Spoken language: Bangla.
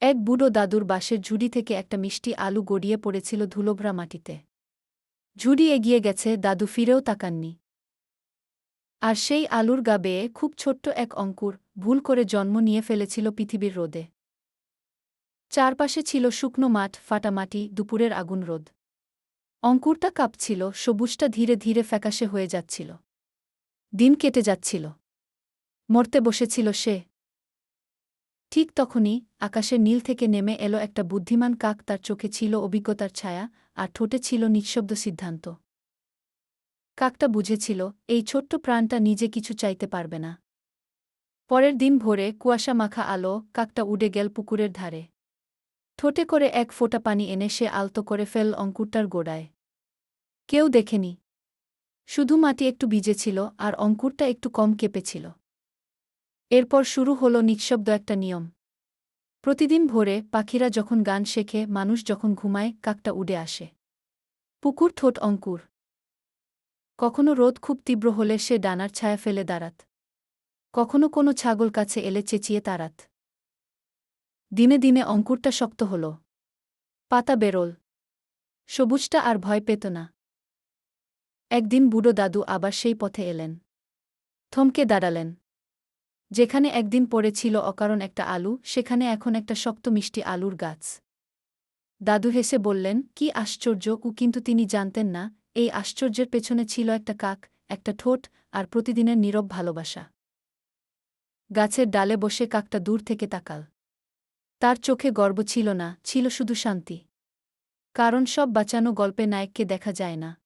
এক বুড়ো দাদুর বাঁশের ঝুড়ি থেকে একটা মিষ্টি আলু গড়িয়ে পড়েছিল ধুলোভরা মাটিতে। ঝুড়ি এগিয়ে গেছে, দাদু ফিরেও তাকাননি। আর সেই আলুর গা বেয়ে খুব ছোট্ট এক অঙ্কুর ভুল করে জন্ম নিয়ে ফেলেছিল পৃথিবীর রোদে। চারপাশে ছিল শুকনো মাঠ, ফাটা মাটি, দুপুরের আগুন রোদ। অঙ্কুরটা কাঁপছিল, সবুজটা ধীরে ধীরে ফ্যাকাশে হয়ে যাচ্ছিল। দিন কেটে যাচ্ছিল। মরতে বসেছিল সে ঠিক তখনই আকাশের নীল থেকে নেমে এলো একটা বুদ্ধিমান কাক, তার চোখে ছিল অভিজ্ঞতার ছায়া আর ঠোঁটে ছিল নিঃশব্দ সিদ্ধান্ত। কাকটা বুঝেছিল, এই ছোট্ট প্রাণটা নিজে কিছু চাইতে পারবে না। পরের দিন ভোরে কুয়াশা মাখা আলো কাকটা উড়ে গেল পুকুরের ধারে। ঠোঁটে করে এক ফোঁটা পানি এনে সে আলতো করে ফেল অঙ্কুরটার গোড়ায়। কেউ দেখেনি। শুধু মাটি একটু ভিজেছিল আর অঙ্কুরটা একটু কম কেঁপেছিল। এরপর শুরু হল নিঃশব্দ একটা নিয়ম। প্রতিদিন ভোরে পাখিরা যখন গান শেখে, মানুষ যখন ঘুমায়, কাকটা উড়ে আসে। পুকুর ঠোঁট অঙ্কুর। কখনো রোদ খুব তীব্র হলে সে ডানার ছায়া ফেলে দাঁড়াত। কখনো কোনো ছাগল কাছে এলে চেঁচিয়ে তাড়াত। দিনে দিনে অঙ্কুরটা শক্ত হল। পাতা বেরোল। সবুজটা আর ভয় পেত না। একদিন বুড়ো দাদু আবার সেই পথে এলেন। থমকে দাঁড়ালেন। যেখানে একদিন পড়েছিল অকারণ একটা আলু, সেখানে এখন একটা শক্ত মিষ্টি আলুর গাছ। দাদু হেসে বললেন, কি আশ্চর্য ও কিন্তু তিনি জানতেন না, এই আশ্চর্যের পেছনে ছিল একটা কাক, একটা ঠোঁট, আর প্রতিদিনের নীরব ভালোবাসা। গাছের ডালে বসে কাকটা দূর থেকে তাকাল। তার চোখে গর্ব ছিল না, ছিল শুধু শান্তি। কারণ সব বাঁচানো গল্পে নায়ককে দেখা যায় না।